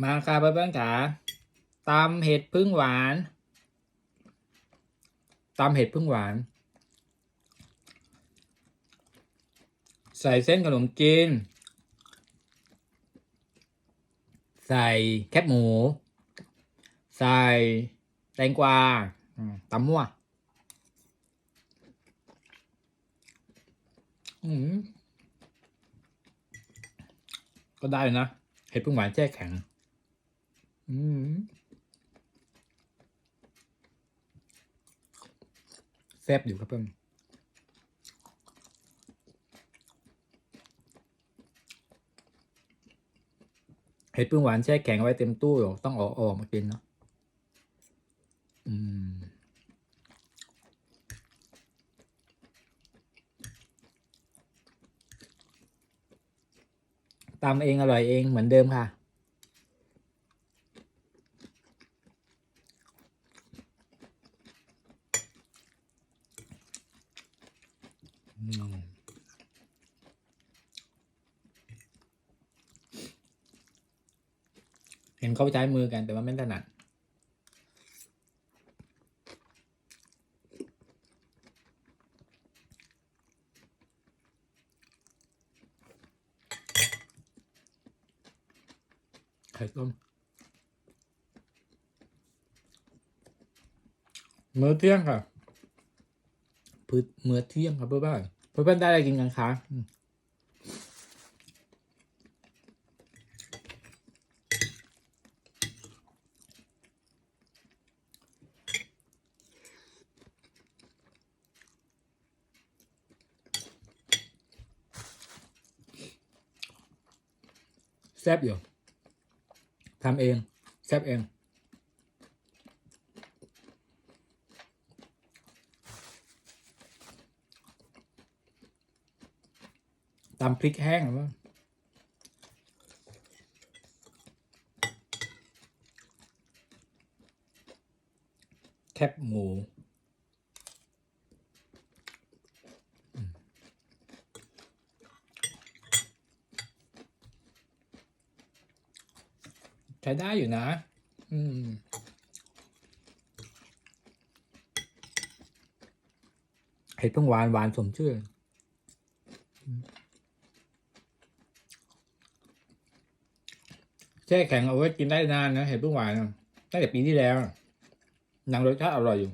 มาค่ะเพื่อนๆจ๋าตำเห็ดพึ่งหวานตำเห็ดพึ่งหวาน ใส่เส้นขนมจีน ใส่แคบหมู ใส่แตงกวาตำมั่วก็ได้นะ เห็ดพึ่งหวานแช่แข็ง อืมแซ่บอยู่ครับเพื่อนเห็ดพึ่งหวานแช่แข็งไว้เต็มตู้อยู่ต้องเอาออกมากินเนาะอืมตำเองอร่อยเองเหมือนเดิมค่ะ เห็นเขาใช้มือกันแต่ว่าไม่ถนัดไข่ต้มมื้อเที่ยงค่ะ พืชมื้อเที่ยงครับเพื่อนๆเพื่อนๆได้อะไรกินกันคะแซบอยู่ทำเองแซบเอง ตำพริกแห้งหรือว่าแคบหมูใช้ได้อยู่นะ อืม เห็ดเพิ่งหวานหวานสมชื่อ ช่แข็งเอาไว้กินได้นานนะเห็ดพึ่งหวานนะตั้งแต่ปีที่แล้วนะยังรสชาติอร่อยอยู่